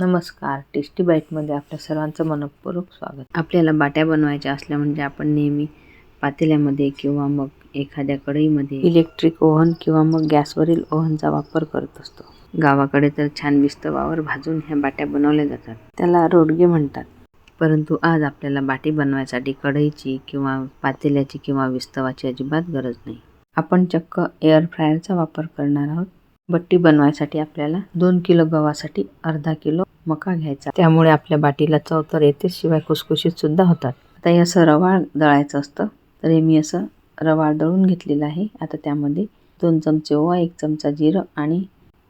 नमस्कार. टेस्टी बाईटमध्ये आपल्या सर्वांचं मनपूर्वक स्वागत. आपल्याला बाट्या बनवायच्या असल्या म्हणजे आपण नेहमी पातेल्यामध्ये किंवा मग एखाद्या कढईमध्ये इलेक्ट्रिक ओव्हन किंवा मग गॅसवरील ओव्हनचा वापर करत असतो. गावाकडे तर छान विस्तवावर भाजून ह्या बाट्या बनवल्या जातात. त्याला रोडगे म्हणतात. परंतु आज आपल्याला बाटी बनवायसाठी कढईची किंवा पातेल्याची किंवा विस्तवाची अजिबात गरज नाही. आपण चक्क एअर फ्रायरचा वापर करणार आहोत. बट्टी बनवायसाठी आपल्याला दोन किलो गव्हासाठी अर्धा किलो मका घ्यायचा. त्यामुळे आपल्या बाटीला चव तर येतेच शिवाय खुसखुशीत सुद्धा होतात. आता हे असं रवाळ दळायचं असतं तर हे मी असं रवाळ दळून घेतलेलं आहे. आता त्यामध्ये दोन चमचे ओवा एक चमचा जिरं आणि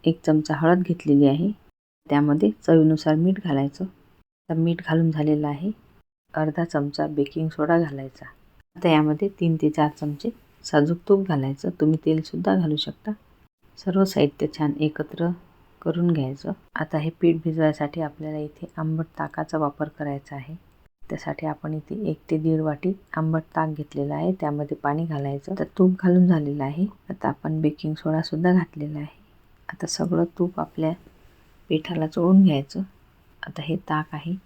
एक चमचा हळद घेतलेली आहे. त्यामध्ये चवीनुसार मीठ घालायचं. तर मीठ घालून झालेलं आहे. अर्धा चमचा बेकिंग सोडा घालायचा. आता यामध्ये तीन ते चार चमचे साजूक तूप घालायचं. तुम्ही तेलसुद्धा घालू शकता. सर्व साहित्य छान एकत्र करून घ्यायचं. आता हे पीठ भिजवायसाठी आपल्याला इथे आंबट ताकाचा वापर करायचा आहे. त्यासाठी आपण इथे एक ते दीड वाटी आंबट ताक घेतलेला आहे. त्यामध्ये पाणी घालायचं. तर तूप घालून झालेलं आहे. आता आपण बेकिंग सोडासुद्धा घातलेला आहे. आता सगळं तूप आपल्या पिठाला चोळून घ्यायचं. आता हे ताक आहे.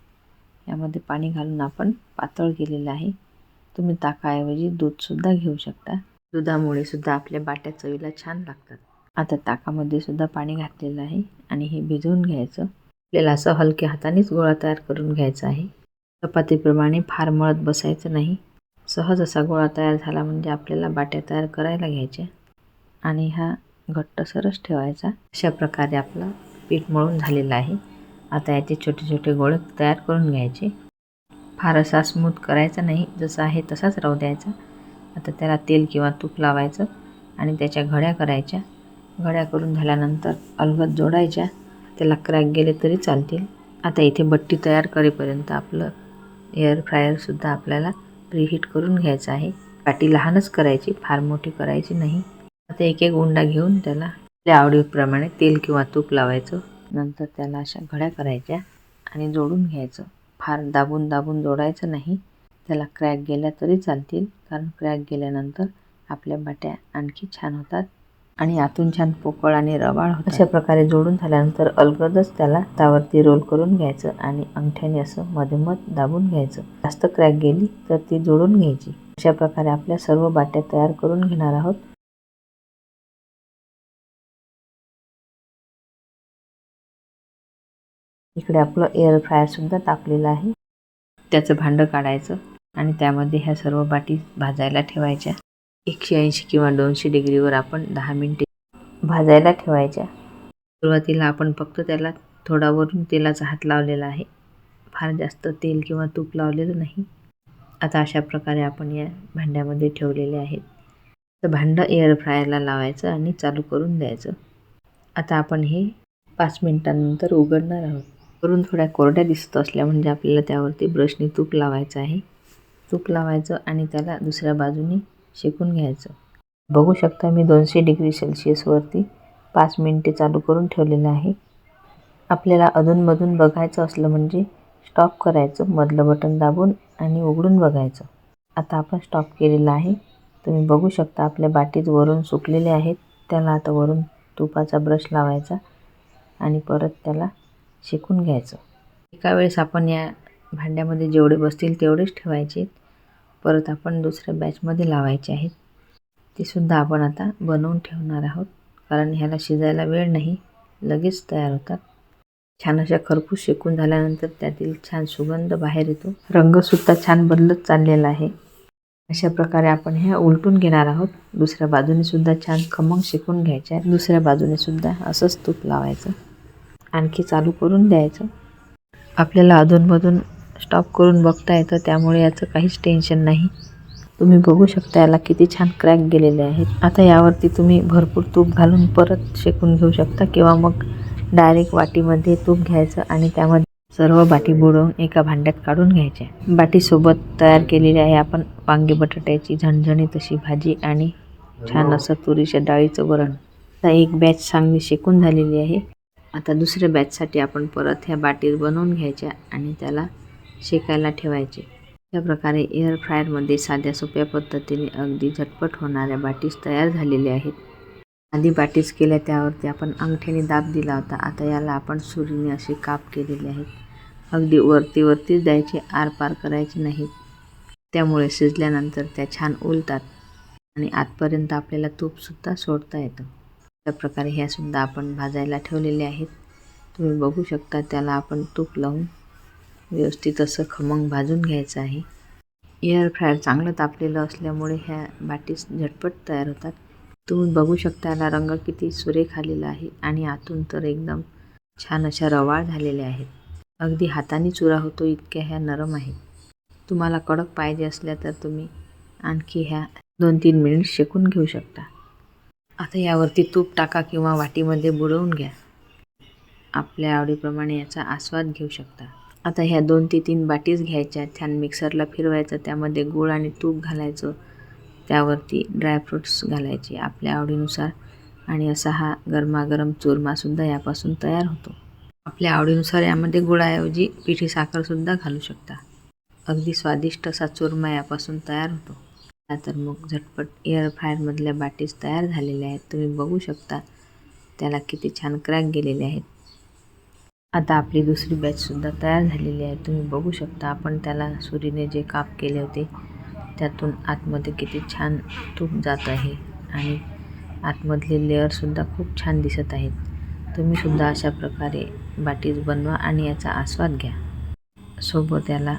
यामध्ये पाणी घालून आपण पातळ केलेलं आहे. तुम्ही ताकाऐवजी दूधसुद्धा घेऊ शकता. दुधामुळे सुद्धा आपल्या बाट्या चवीला छान लागतात. आता ताकामध्ये सुद्धा पाणी घातलेलं आहे आणि हे भिजवून घ्यायचं. आपल्याला असं हलक्या हातानेच गोळा तयार करून घ्यायचा आहे. चपातीप्रमाणे फार मळत बसायचं नाही. सहज असा गोळा तयार झाला म्हणजे आपल्याला बाट्या तयार करायला घ्यायच्या आणि हा घट्ट सरस ठेवायचा. अशा प्रकारे आपला पीठ मळून झालेलं आहे. आता याचे छोटे छोटे गोळे तयार करून घ्यायचे. फार असा स्मूथ करायचा नाही. जसा आहे तसाच राहू द्यायचा. आता त्याला तेल किंवा तूप लावायचं आणि त्याच्या घड्या करायच्या. घड्या करून झाल्यानंतर अलगद जोडायच्या. त्याला क्रॅक गेले तरी चालतील. आता इथे बट्टी तयार करेपर्यंत आपलं एअर फ्रायरसुद्धा आपल्याला प्रीहीट करून घ्यायचं आहे. पाटी लहानच करायची फार मोठी करायची नाही. आता एक एक उंडा घेऊन त्याला आपल्या आवडीप्रमाणे तेल किंवा तूप लावायचं. नंतर त्याला अशा घड्या करायच्या आणि जोडून घ्यायचं. फार दाबून दाबून जोडायचं नाही. त्याला क्रॅक गेल्या तरी चालतील कारण क्रॅक गेल्यानंतर आपल्या बाट्या आणखी छान होतात. आणि आतून छान पोकळ आणि रवाळ होत अशा प्रकारे जोडून झाल्यानंतर अलगदच त्याला त्यावरती रोल करून घ्यायचं आणि अंगठ्याने असं मधोमध दाबून घ्यायचं. जास्त क्रॅक गेली तर ती जोडून घ्यायची. अशा प्रकारे आपल्या सर्व बाट्या तयार करून घेणार आहोत. इकडे आपलं एअर फ्रायरसुद्धा तापलेलं आहे. त्याचं भांडं काढायचं आणि त्यामध्ये ह्या सर्व बाटी भाजायला ठेवायच्या. एकशे ऐंशी किंवा दोनशे डिग्रीवर आपण दहा मिनटे भाजायला ठेवायच्या. सुरुवातीला आपण फक्त त्याला थोडा वरून तेलाचा हात लावलेला आहे. फार जास्त तेल किंवा तूप लावलेलं नाही. आता अशा प्रकारे आपण या भांड्यामध्ये ठेवलेले आहेत. तर भांडं एअर फ्रायरला लावायचं आणि चालू करून द्यायचं. आता आपण हे पाच मिनटांनंतर उघडणार आहोत. वरून थोड्या कोरड्या दिसत असल्या म्हणजे आपल्याला त्यावरती ब्रशनी तूप लावायचं आहे. तूप लावायचं आणि त्याला दुसऱ्या बाजूने शेकून घ्यायचं. बघू शकता मी दोनशे डिग्री सेल्सिअसवरती पाच मिनटे चालू करून ठेवलेलं आहे. आपल्याला अधूनमधून बघायचं असलं म्हणजे स्टॉप करायचं मधलं बटन दाबून आणि उघडून बघायचं. आता आपण स्टॉप केलेलं आहे. तुम्ही बघू शकता आपल्या बाटीत वरून सुकलेले आहेत. त्याला आता वरून तुपाचा ब्रश लावायचा आणि परत त्याला शेकून घ्यायचं. एका वेळेस आपण या भांड्यामध्ये जेवढे बसतील तेवढेच ठेवायचे. परत आपण दुसऱ्या बॅचमध्ये लावायचे आहेत. ते सुद्धा आपण आता बनवून ठेवणार आहोत. कारण ह्याला शिजायला वेळ नाही. लगेच तयार होतात. छान अशा खरपूस शेकून झाल्यानंतर त्यातील छान सुगंध बाहेर येतो. रंगसुद्धा छान बदलत चाललेला आहे. अशा प्रकारे आपण ह्या उलटून घेणार आहोत. दुसऱ्या बाजूने सुद्धा छान खमंग शेकून घ्यायच्या दुसऱ्या बाजूने सुद्धा असंच तूप लावायचं. आणखी चालू करून द्यायचं. आपल्याला अधूनमधून स्टॉप करून बघता येतं त्यामुळे याचं काहीच टेन्शन नाही. तुम्ही बघू शकता याला किती छान क्रॅक गेलेले आहेत. आता यावरती तुम्ही भरपूर तूप घालून परत शेकून घेऊ शकता किंवा मग डायरेक्ट वाटीमध्ये तूप घ्यायचं आणि त्यामध्ये सर्व बाटी बुडवून एका भांड्यात काढून घ्यायच्या बाटीसोबत तयार केलेली आहे आपण वांगी बटाट्याची झणझणीत अशी भाजी आणि छान असं तुरीच्या डाळीचं वरण. आता एक बॅच चांगली शेकून झालेली आहे. आता दुसऱ्या बॅचसाठी आपण परत ह्या बाटीत बनवून घ्यायच्या आणि त्याला शेकायला ठेवायचे. त्या प्रकारे एअर फ्रायरमध्ये साध्या सोप्या पद्धतीने अगदी झटपट होणाऱ्या बाटीस तयार झालेल्या आहेत. आधी बाटीस केल्या त्यावरती आपण अंगठ्याने दाब दिला होता. आता याला आपण सुरीने असे काप केलेले आहेत. अगदी वरती वरतीच द्यायचे आरपार करायचे नाहीत त्यामुळे शिजल्यानंतर त्या छान उलतात आणि आतपर्यंत आपल्याला तूपसुद्धा सोडता येतं. अशा प्रकारे ह्यासुद्धा आपण भाजायला ठेवलेले आहेत. तुम्ही बघू शकता त्याला आपण तूप लावून व्यवस्थित असं खमंग भाजून घ्यायचं आहे. एअर फ्रायर चांगलं तापलेलं असल्यामुळे ह्या बाटीस झटपट तयार होतात. तुम्ही बघू शकता याला रंग किती सुरेख आलेला आहे आणि आतून तर एकदम छान अशा रवाळ झालेल्या आहेत. अगदी हाताने चुरा होतो इतक्या ह्या नरम आहेत. तुम्हाला कडक पाहिजे असल्या तर तुम्ही आणखी ह्या दोन तीन मिनिट शेकून घेऊ शकता. आता यावरती तूप टाका किंवा वाटीमध्ये बुडवून घ्या. आपल्या आवडीप्रमाणे याचा आस्वाद घेऊ शकता. आता ह्या दोन ते तीन बाटीच घ्यायच्या छान मिक्सरला फिरवायचं त्यामध्ये गूळ आणि तूप घालायचं. त्यावरती ड्रायफ्रूट्स घालायचे आपल्या आवडीनुसार. आणि असा हा गरमागरम चुरमासुद्धा यापासून तयार होतो. आपल्या आवडीनुसार यामध्ये गुळाऐवजी पिठी साखरसुद्धा घालू शकता. अगदी स्वादिष्ट असा चुरमा यापासून तयार होतो. तर मग झटपट एअर फ्रायरमधल्या बाटीस तयार झालेल्या आहेत. तुम्ही बघू शकता त्याला किती छान क्रॅक गेलेले आहेत. आता आपली दुसरी बॅचसुद्धा तयार झालेली आहे. तुम्ही बघू शकता आपण त्याला सुरीने जे काप केले होते त्यातून आतमध्ये किती छान तूप जात आहे आणि आतमधले लेअरसुद्धा खूप छान दिसत आहेत. तुम्हीसुद्धा अशा प्रकारे बाटीज बनवा आणि याचा आस्वाद घ्या. सोबत याला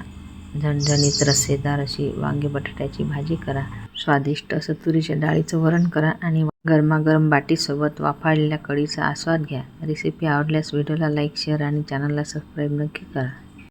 झणझणीत रस्सेदार अशी वांगे बटाट्याची भाजी करा. स्वादिष्ट असं तुरीच्या डाळीचं वरण करा आणि गरमागरम बाटीसोबत वाफाळलेल्या कढीचा आस्वाद घ्या. रेसिपी आवडल्यास व्हिडिओला लाईक शेअर आणि चॅनलला सबस्क्राईब नक्की करा.